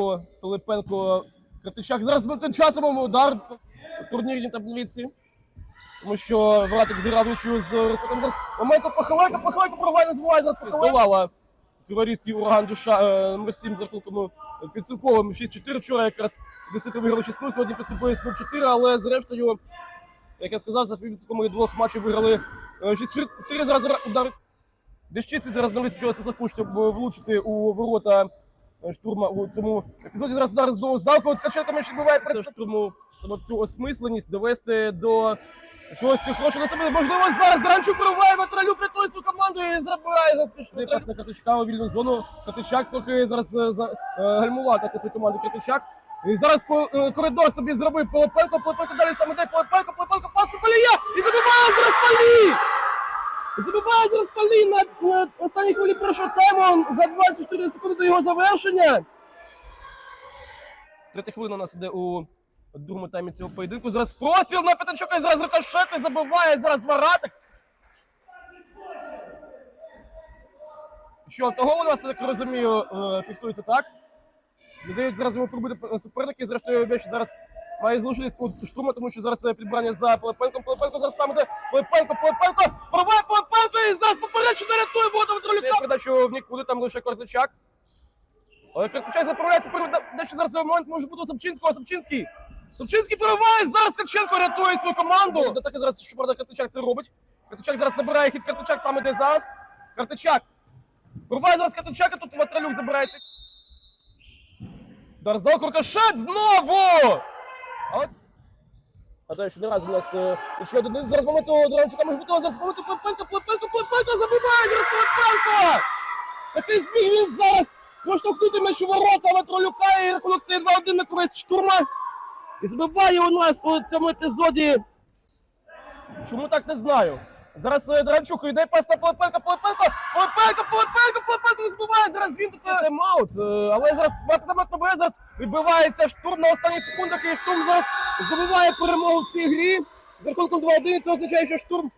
Пилипенко, Пилипенко, Кратичак. Зараз буде часовому удар у турнірній таблиці. Тому що Вратик зіграв нічого з Ростатом. Зараз моменту Пахаленко, Пахаленко провальна збиває, зараз Пахаленко. Криворізький ураган душа е, номер 7 з рахунком е, підсумковим 6-4. Вчора якраз 10 виграли 6-0, сьогодні поступили 0-4, але зрештою, як я сказав, за підсумками двох матчів виграли е, 6-4. Зараз удар Дещиці зараз не вистачило Сосаку, щоб е, влучити у ворота е, штурма у цьому епізоді. Зараз удар знову здалку. Ткаченко м'яч відбиває перед штурму саме цю осмисленість довести до чогось хорошого на себе. Можливо, зараз Дранчук прориває Ватралюк рятує свою команду і забирає за смішний пас на Катичка у вільну зону. Катичак трохи зараз за, гальмував атаку свою команду Катичак. І зараз коридор собі зробив Пилипенко, Пилипенко далі саме де Пилипенко, Пилипенко пас на Палія і забиває зараз Палій! Забиває зараз Палій на, останній хвилі першого тайму за 24 секунди до його завершення. Третя хвилина у нас іде у другому таймі цього поєдинку. Зараз простріл на Петенчука і зараз рикошети забиває зараз Варатик. Що, того у нас, я розумію, е, фіксується так. Не зараз йому пробити суперники. Зрештою, м'яч зараз має злучитись у штурма, тому що зараз підбирання за Пилипенком. Пилипенко зараз саме де Пилипенко, Пилипенко, проває Пилипенко і зараз поперечно рятує воду від роліка. Передачу в нікуди, там лише Кортичак. Але Картучак заправляється, передача зараз цей момент може бути у Собчинського, Собчинський. Собчинський прориває, зараз Ткаченко рятує свою команду. До таки зараз, що правда, Картучак це робить. Картучак зараз набирає хід Картучак саме де зараз. Картучак. Прориває зараз Картучак, а тут Ватралюк забирається. Удар здав Куркашет знову! Але... Гадаю, що не раз у нас е, ще один зараз моменту Доранчука може бути, але зараз моменту Клепенко, Клепенко, Клепенко забиває зараз Клепенко! Такий зміг він зараз проштовхнути м'яч у ворота Ватролюка і рахунок стає 2-1 на користь штурма. І забиває у нас у цьому епізоді. Чому так не знаю? Зараз е, Дранчук йде пас на Пилипенка, Пилипенко, Пилипенко, Пилипенко, Пилипенко не збиває, зараз він тут тайм-аут. Е, Але зараз Вартамет набере, зараз відбивається штурм на останніх секундах, і штурм зараз здобуває перемогу в цій грі. З рахунком 2-1 це означає, що штурм